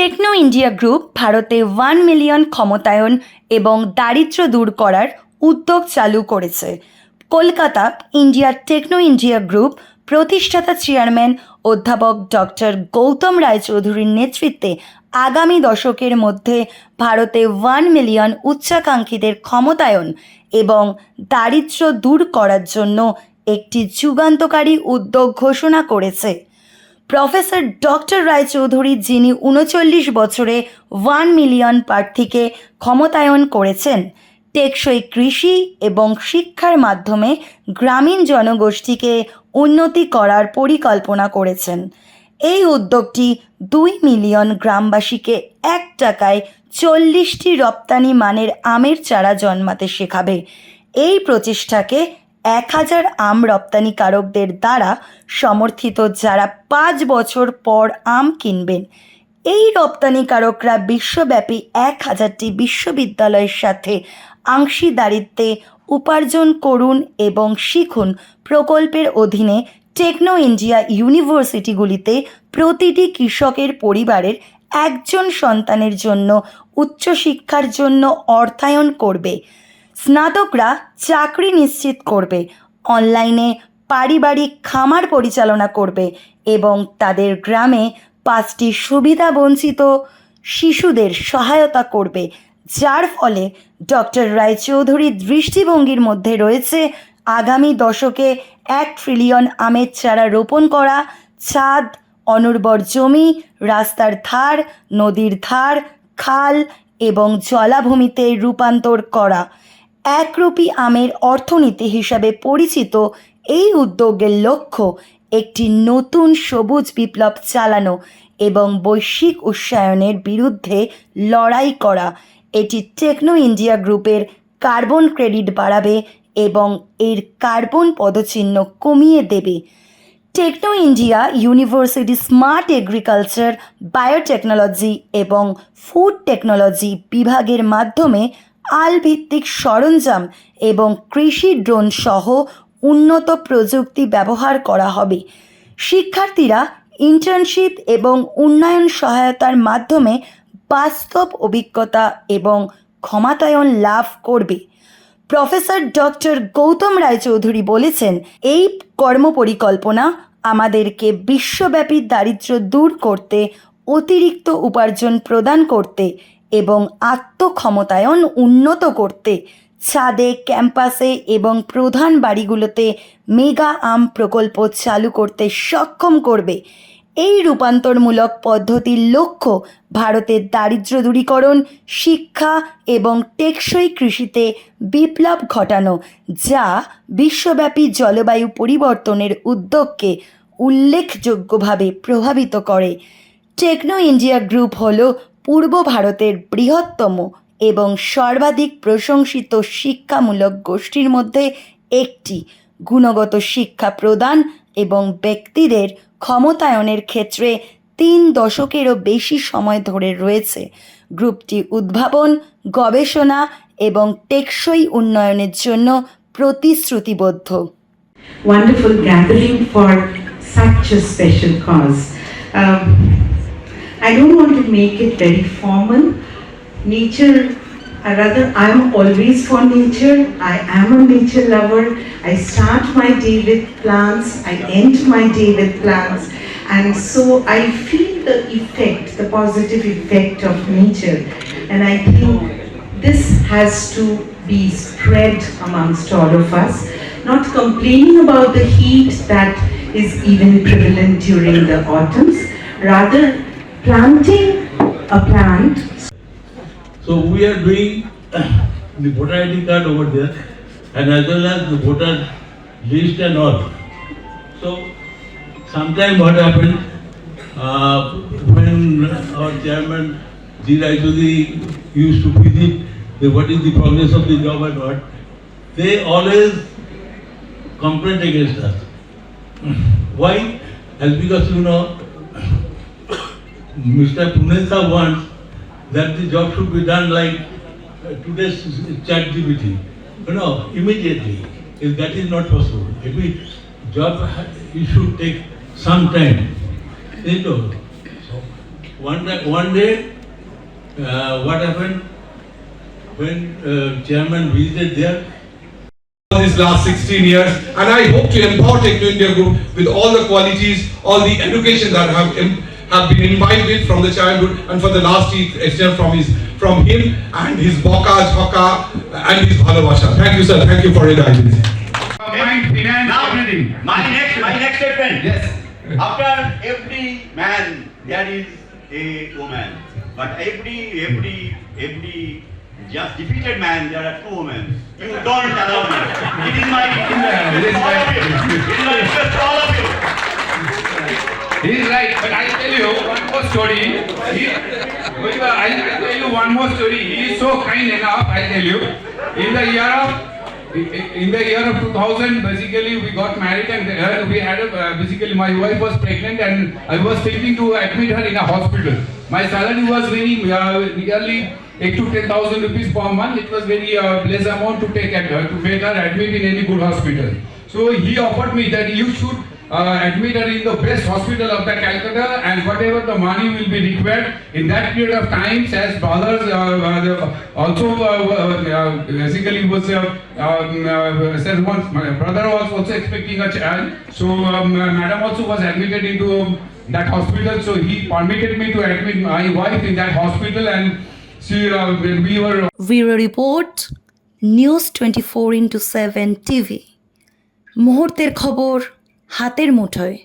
Techno India group ভারতে one million ক্ষমতায়ন এবং দারিদ্র্য দূর করার উদ্যোগ চালু করেছে। কলকাতা ইন্ডিয়ার টেকনো ইন্ডিয়া গ্রুপ প্রতিষ্ঠাতা চেয়ারম্যান অধ্যাপক ডক্টর গৌতম রায়চৌধুরীর নেতৃত্বে আগামী দশকের মধ্যে ভারতে ওয়ান মিলিয়ন উচ্চাকাঙ্ক্ষীদের ক্ষমতায়ন এবং দারিদ্র্য দূর করার জন্য একটি যুগান্তকারী উদ্যোগ ঘোষণা করেছে। প্রফেসর ডক্টর রায়চৌধুরী, যিনি উনচল্লিশ বছরে ওয়ান মিলিয়ন প্রার্থীকে ক্ষমতায়ন করেছেন, টেকসই কৃষি এবং শিক্ষার মাধ্যমে গ্রামীণ জনগোষ্ঠীকে উন্নতি করার পরিকল্পনা করেছেন। এই উদ্যোগটি দুই মিলিয়ন গ্রামবাসীকে এক টাকায় চল্লিশটি রপ্তানি মানের আমের চারা জন্মাতে শেখাবে। এই প্রচেষ্টাকে এক হাজার আম রপ্তানিকারকদের দ্বারা সমর্থিত যারা পাঁচ বছর পর আম কিনবেন। এই রপ্তানিকারকরা বিশ্বব্যাপী এক হাজারটি বিশ্ববিদ্যালয়ের সাথে অংশীদারিত্বে উপার্জন করুন এবং শিখুন প্রকল্পের অধীনে টেকনো ইন্ডিয়া ইউনিভার্সিটিগুলিতে প্রতিটি কৃষকের পরিবারের একজন সন্তানের জন্য উচ্চশিক্ষার জন্য অর্থায়ন করবে। স্নাতকরা চাকরি নিশ্চিত করবে, অনলাইনে পারিবারিক খামার পরিচালনা করবে এবং তাদের গ্রামে পাঁচটি সুবিধা বঞ্চিত শিশুদের সহায়তা করবে, যার ফলে ডক্টর রায়চৌধুরীর দৃষ্টিভঙ্গির মধ্যে রয়েছে আগামী দশকে এক ট্রিলিয়ন আমের চারা রোপণ করা, ছাদ, অনুর্বর জমি, রাস্তার ধার, নদীর ধার, খাল এবং জলাভূমিতে রূপান্তর করা। একরূপী আমের অর্থনীতি হিসাবে পরিচিত এই উদ্যোগের লক্ষ্য একটি নতুন সবুজ বিপ্লব চালানো এবং বৈশ্বিক উষ্ণায়নের বিরুদ্ধে লড়াই করা। এটি টেকনো ইন্ডিয়া গ্রুপের কার্বন ক্রেডিট বাড়াবে এবং এর কার্বন পদচিহ্ন কমিয়ে দেবে। Techno India university smart agriculture, biotechnology এবং ফুড টেকনোলজি বিভাগের মাধ্যমে আল ভিত্তিক সরঞ্জাম এবং কৃষি ড্রোন সহ উন্নত প্রযুক্তি ব্যবহার করা হবে। শিক্ষার্থীরা ইন্টার্নশিপ এবং উন্নয়ন সহায়তার মাধ্যমে বাস্তব অভিজ্ঞতা এবং ক্ষমতায়ন লাভ করবে। প্রফেসর ডক্টর গৌতম রায়চৌধুরী বলেছেন, এই কর্মপরিকল্পনা আমাদেরকে বিশ্বব্যাপী দারিদ্র্য দূর করতে, অতিরিক্ত উপার্জন প্রদান করতে এবং আত্মক্ষমতায়ন উন্নত করতে ছাদে, ক্যাম্পাসে এবং প্রধান বাড়িগুলোতে মেগা আম প্রকল্প চালু করতে সক্ষম করবে। এই রূপান্তরমূলক পদ্ধতির লক্ষ্য ভারতের দারিদ্র দূরীকরণ, শিক্ষা এবং টেকসই কৃষিতে বিপ্লব ঘটানো, যা বিশ্বব্যাপী জলবায়ু পরিবর্তনের উদ্যোগকে উল্লেখযোগ্যভাবে প্রভাবিত করে। টেকনো ইন্ডিয়া গ্রুপ হল পূর্ব ভারতের বৃহত্তম এবং সর্বাধিক প্রশংসিত শিক্ষামূলক গোষ্ঠীর মধ্যে একটি। গুণগত শিক্ষা প্রদান এবং ব্যক্তিদের ক্ষমতায়নের ক্ষেত্রে তিন দশকেরও বেশি সময় ধরে রয়েছে। গ্রুপটি উদ্ভাবন, গবেষণা এবং টেকসই উন্নয়নের জন্য প্রতিশ্রুতিবদ্ধ। Wonderful I don't want to make it very formal. Nature, or rather, I'm always for nature. I am a nature lover. I start my day with plants, I end my day with plants. And so I feel the effect, the positive effect of nature. And I think this has to be spread amongst all of us, not complaining about the heat that is even prevalent during the autumns, rather planting a plant So we are doing the ID card over there and as well as the voter list and all. So sometime what happened, uh, when our chairman G. Used to visit the, what is the progress of the job and what, they always complained against us. Why? As because you know, Mr. Punesa wants that the job should be done like uh, today's chat GPT, know, immediately. If that is not possible, every job it should take some time. You know. One, day- one day, uh, what happened when uh, chairman visited there, these last 16 years and I hope to empower Techno India Group with all the qualities, all the education that have, im- have been imbibed with from the childhood and for the last he extend from his from him and his Boka, Hoka and his Bhalabasha. Thank you sir, thank you for your guidance. Now, my next, my next statement. Yes. After every man, there is a woman. But every, every, every just defeated man, there are two women. You don't allow me. It is my, it is all of you. It is my story. He, I I tell you one more story. He is so kind enough. I tell you, in the year of in the year of 2000, basically we got married and uh, we had a, uh, basically my wife was pregnant and I was thinking to admit her in a hospital. My salary was very uh, nearly eight to ten thousand rupees per month. It was very uh, less amount to take at her to make her admit in any good hospital. So he offered me that you should uh, admit her in the best hospital of the Calcutta and whatever the money will be required in that period of time as brothers uh, uh, the- also uh, uh, basically was uh, um, uh, said once my brother was also expecting a child so um, uh, madam also was admitted into that hospital so he permitted me to admit my wife in that hospital and she uh, when we were bureau report news twenty four into seven TV মুহূর্তের খবর হাতের মুঠোয়।